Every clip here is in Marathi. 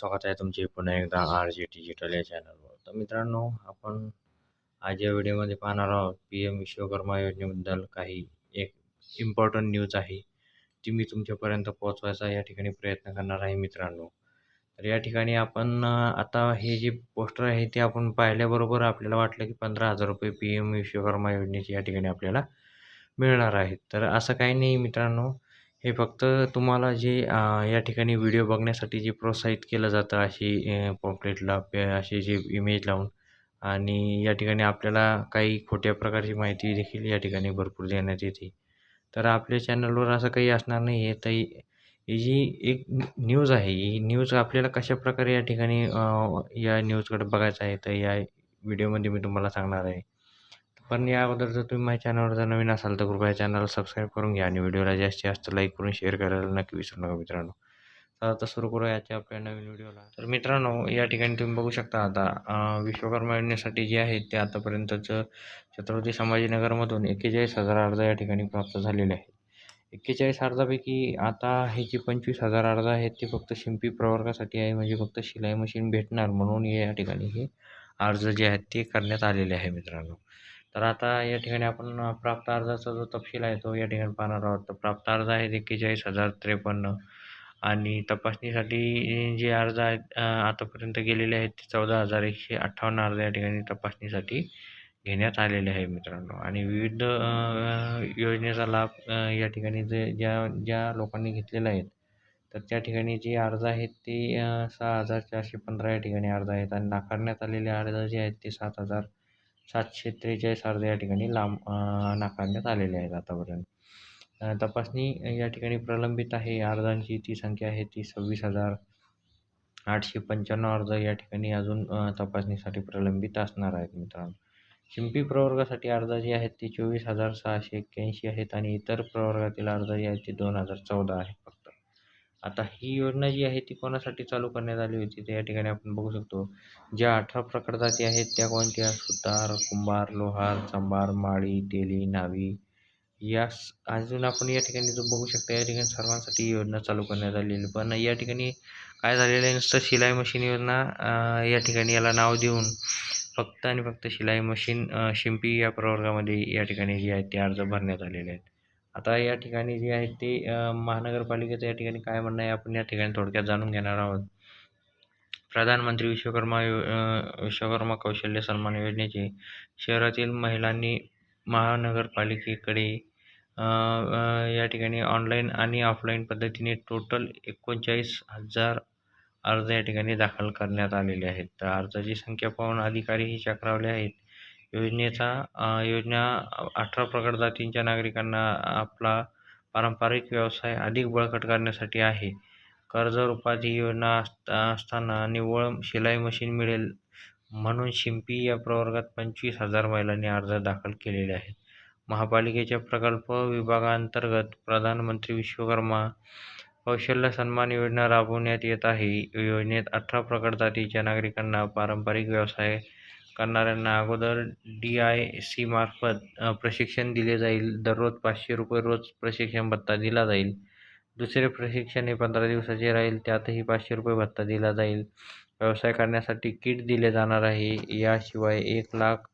स्वागत आहे तुमचे पुन्हा एकदा आर जे डिजिटल या चॅनलवर तर मित्रांनो आपण आज या व्हिडिओमध्ये पाहणार आहोत पी एम विश्वकर्मा योजनेबद्दल काही एक इम्पॉर्टंट न्यूज आहे. ती मी तुमच्यापर्यंत पोहोचवायचा या ठिकाणी प्रयत्न करणार आहे मित्रांनो. तर या ठिकाणी आपण आता हे जे पोस्टर आहे ते आपण पाहिल्याबरोबर आपल्याला वाटलं की पंधरा हजार रुपये पी एम विश्वकर्मा योजनेचे या ठिकाणी आपल्याला मिळणार आहेत. तर असं काही नाही मित्रांनो. हे फक्त तुम्हाला जे या ठिकाणी व्हिडिओ बघण्यासाठी जे प्रोत्साहित केलं जातं अशी पॉम्पलेटला असे जे इमेज लावून आणि या ठिकाणी आपल्याला काही खोट्या प्रकारची माहिती देखील या ठिकाणी भरपूर देण्यात येते. तर आपल्या चॅनलवर असं काही असणार नाही. आहे तर ही जी एक न्यूज आहे ही न्यूज आपल्याला कशाप्रकारे या ठिकाणी या न्यूजकडे बघायचं आहे तर या व्हिडिओमध्ये मी तुम्हाला सांगणार आहे. पण या अगोदर जर तुम्ही माझ्या चॅनलवर जर नवीन असाल तर कृपया चॅनलला सबस्क्राईब करून घ्या आणि व्हिडिओला जास्तीत जास्त लाईक करून शेअर करायला नक्की विसरू नका मित्रांनो. तर आता सुरू करू याच्या आपल्या नवीन व्हिडिओला तर मित्रांनो या ठिकाणी तुम्ही बघू शकता आता विश्वकर्मा योजनेसाठी जे आहे ते आतापर्यंतचं छत्रपती संभाजीनगरमधून एक्केचाळीस हजार अर्ज या ठिकाणी प्राप्त झालेले आहेत. एक्केचाळीस अर्जापैकी आता हे जे पंचवीस हजार अर्ज आहेत ते फक्त शिंपी प्रवर्गासाठी आहे म्हणजे फक्त शिलाई मशीन भेटणार म्हणून या ठिकाणी हे अर्ज जे आहेत ते करण्यात आलेले आहे मित्रांनो. तर आता या ठिकाणी आपण प्राप्त अर्जाचा जो तपशील आहे तो या ठिकाणी पाहणार आहोत. तर प्राप्त अर्ज आहेत एक्केचाळीस हजार त्रेपन्न आणि तपासणीसाठी जे अर्ज आहेत आतापर्यंत गेलेले आहेत ते चौदा हजार एकशे अठ्ठावन्न अर्ज या ठिकाणी तपासणीसाठी घेण्यात आलेले आहे मित्रांनो. आणि विविध योजनेचा लाभ या ठिकाणी जे ज्या ज्या लोकांनी घेतलेला आहेत तर त्या ठिकाणी जे अर्ज आहेत ते सहा हजार चारशे पंधरा या ठिकाणी अर्ज आहेत. आणि नाकारण्यात आलेले अर्ज जे आहेत ते सात हजार सातशे त्रेचाळीस अर्ज या ठिकाणी लांब नाकारण्यात आलेले आहेत आतापर्यंत. तपासणी या ठिकाणी प्रलंबित आहे. अर्जांची ती संख्या आहे ती सव्वीस हजार आठशे पंच्याण्णव अर्ज या ठिकाणी अजून तपासणीसाठी प्रलंबित असणार आहेत मित्रांनो. शिंपी प्रवर्गासाठी अर्ज जे आहेत ते चोवीस हजार सहाशे एक्क्याऐंशी आहेत आणि इतर प्रवर्गातील अर्ज जे आहेत ते दोन हजार चौदा आहेत. फक्त आता ही योजना जी आहे ती कोणासाठी चालू करण्यात आली होती तर या ठिकाणी आपण बघू शकतो. ज्या अठरा प्रकार जाती आहेत त्या कोणत्या? सुतार कुंभार लोहार चांभार माळी तेली नावी या अजून आपण या ठिकाणी जो बघू शकता या ठिकाणी सर्वांसाठी ही योजना चालू करण्यात आलेली. आहे. पण या ठिकाणी काय झालेलं आहे नुसतं शिलाई मशीन योजना या ठिकाणी याला नाव देऊन फक्त आणि फक्त शिलाई मशीन शिंपी या प्रवर्गामध्ये या ठिकाणी जे आहेत ते अर्ज भरण्यात आलेले आहेत. आता या ठिकाणी जे आहे ते महानगरपालिकेचं या ठिकाणी काय म्हणणं आहे आपण या ठिकाणी थोडक्यात जाणून घेणार आहोत. प्रधानमंत्री विश्वकर्मा यो विश्वकर्मा कौशल्य सन्मान योजनेचे शहरातील महिलांनी महानगरपालिकेकडे या ठिकाणी ऑनलाईन आणि ऑफलाईन पद्धतीने टोटल एकोणचाळीस हजार अर्ज या ठिकाणी दाखल करण्यात आलेले आहेत. तर अर्जाची संख्या पाहून अधिकारीही चक्रावले आहेत. योजनेचा योजना अठरा प्रगत जातींच्या नागरिकांना आपला पारंपरिक व्यवसाय अधिक बळकट करण्यासाठी आहे. कर्ज रूपात ही योजना असता असताना निव्वळ शिलाई मशीन मिळेल म्हणून शिंपी या प्रवर्गात पंचवीस हजार महिलांनी अर्ज दाखल केलेले आहेत. महापालिकेच्या प्रकल्प विभागांतर्गत प्रधानमंत्री विश्वकर्मा कौशल्य सन्मान योजना राबवण्यात येत आहे. योजनेत अठरा प्रगत जातीच्या नागरिकांना पारंपरिक व्यवसाय करणाऱ्यांना अगोदर डी आय सी मार्फत प्रशिक्षण दिले जाईल. दररोज पाचशे रुपये रोज प्रशिक्षण भत्ता दिला जाईल. दुसरे प्रशिक्षण हे पंधरा दिवसाचे राहील. त्यातही पाचशे रुपये भत्ता दिला जाईल. व्यवसाय करण्यासाठी किट दिले जाणार आहे. याशिवाय एक लाख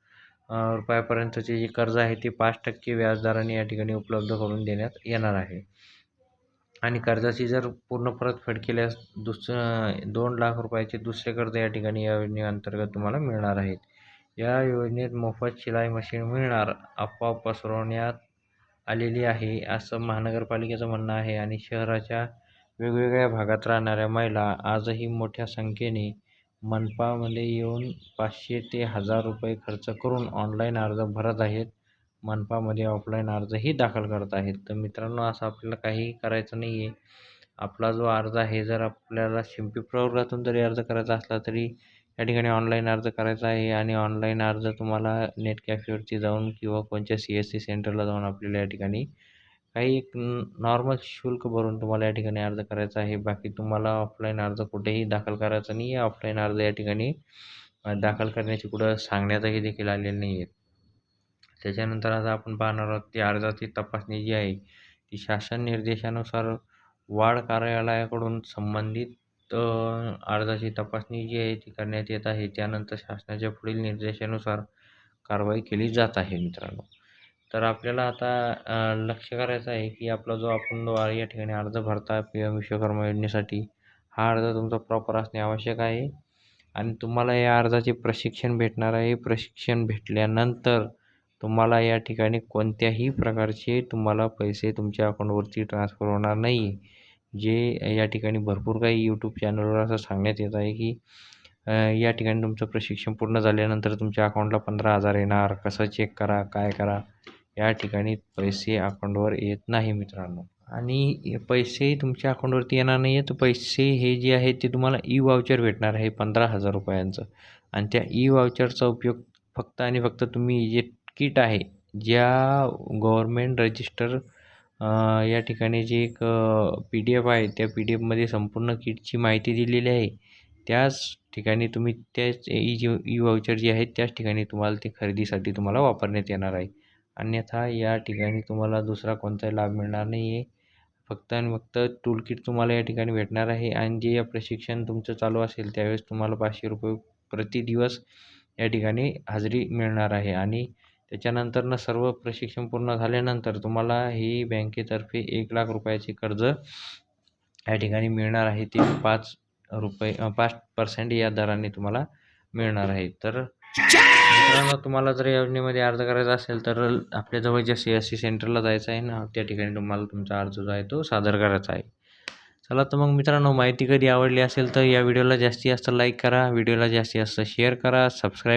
रुपयापर्यंतचे जे कर्ज आहे ते पाच टक्के व्याजदराने या ठिकाणी उपलब्ध करून देण्यात येणार आहे. आणि कर्जाची जर पूर्ण परतफेड केल्यास दुस दोन लाख रुपयाचे दुसरे कर्ज या ठिकाणी या योजनेअंतर्गत तुम्हाला मिळणार आहेत. या योजनेत मोफत शिलाई मशीन मिळणार अफवा पसरवण्यात आलेली आहे असं महानगरपालिकेचं म्हणणं आहे. आणि शहराच्या वेगवेगळ्या भागात राहणाऱ्या महिला आजही मोठ्या संख्येने मनपामध्ये येऊन पाचशे ते हजार रुपये खर्च करून ऑनलाईन अर्ज भरत आहेत. मनपामध्ये ऑफलाईन अर्जही दाखल करत आहेत. तर मित्रांनो असं आपल्याला काही करायचं नाही आहे आपला जो अर्ज आहे जर आपल्याला शिंपी प्रवर्गातून जरी अर्ज करायचा असला तरी या ठिकाणी ऑनलाईन अर्ज करायचा आहे आणि ऑनलाईन अर्ज तुम्हाला नेट कॅफेवरती जाऊन किंवा कोणत्या सी एस सी सेंटरला जाऊन आपल्याला या ठिकाणी काही एक नॉर्मल शुल्क भरून तुम्हाला या ठिकाणी अर्ज करायचा आहे. बाकी तुम्हाला ऑफलाईन अर्ज कुठेही दाखल करायचा नाही. आहे ऑफलाईन अर्ज या ठिकाणी दाखल करण्याची कुठं सांगण्यातही देखील आलेलं नाही आहे त्याच्यानंतर आता आपण पाहणार आहोत ती अर्जाची तपासणी जी आहे ती शासन निर्देशानुसार वाढ कार्यालयाकडून संबंधित तर अर्जाची तपासणी जी आहे ती करण्यात येत आहे. त्यानंतर शासनाच्या पुढील निर्देशानुसार कारवाई केली जात आहे मित्रांनो. तर आपल्याला आता लक्ष करायचं आहे की आपला जो आपण जो या ठिकाणी अर्ज भरता पी एम विश्वकर्मा योजनेसाठी हा अर्ज तुमचा प्रॉपर असणे आवश्यक आहे. आणि तुम्हाला या अर्जाचे प्रशिक्षण भेटणार आहे. प्रशिक्षण भेटल्यानंतर तुम्हाला या ठिकाणी कोणत्याही प्रकारचे तुम्हाला पैसे तुमच्या अकाउंटवरती ट्रान्सफर होणार नाही. जे या ठिकाणी भरपूर काही यूट्यूब चॅनलवर असं सांगण्यात येत आहे की या ठिकाणी तुमचं प्रशिक्षण पूर्ण झाल्यानंतर तुमच्या अकाउंटला पंधरा हजार येणार. कसं चेक करा काय करा या ठिकाणी पैसे अकाउंटवर येत नाही मित्रांनो. आणि पैसे तुमच्या अकाउंटवरती येणार नाही आहे तर पैसे हे जे आहे ते तुम्हाला ई वाउचर भेटणार आहे पंधरा हजार रुपयांचं. आणि त्या ई वाउचरचा उपयोग फक्त आणि फक्त तुम्ही जे किट आहे ज्या गव्हर्मेंट रजिस्टर या ठिकाणी जी एक पी डी एफ आहे त्या पी डी एफमध्ये संपूर्ण किटची माहिती दिलेली आहे. त्याच ठिकाणी तुम्ही त्याच ई जी ई वाउचर जे आहेत त्याच ठिकाणी तुम्हाला ते खरेदीसाठी तुम्हाला वापरण्यात येणार आहे. अन्यथा या ठिकाणी तुम्हाला दुसरा कोणताही लाभ मिळणार नाही आहे फक्त आणि फक्त टूल किट तुम्हाला या ठिकाणी भेटणार आहे आणि जे या प्रशिक्षण तुमचं चालू असेल त्यावेळेस तुम्हाला पाचशे रुपये प्रति दिवस या ठिकाणी हजेरी मिळणार आहे. आणि त्याच्यानंतरनं सर्व प्रशिक्षण पूर्ण झाल्यानंतर तुम्हाला ही बँकेतर्फे एक लाख रुपयाचे कर्ज या ठिकाणी मिळणार आहे. ते पाच रुपये पाच पर्सेंट या दराने तुम्हाला मिळणार आहे. तर मित्रांनो तुम्हाला जर योजनेमध्ये अर्ज करायचा असेल तर आपल्या जवळच्या सी एस सी सेंटरला जायचं आहे ना. त्या ठिकाणी तुम्हाला तुमचा अर्ज जो आहे तो सादर करायचा आहे. चला तर मग मित्रांनो माहिती कधी आवडली असेल तर या व्हिडिओला जास्तीत जास्त लाईक करा. व्हिडिओला जास्तीत जास्त शेअर करा. सबस्क्राईब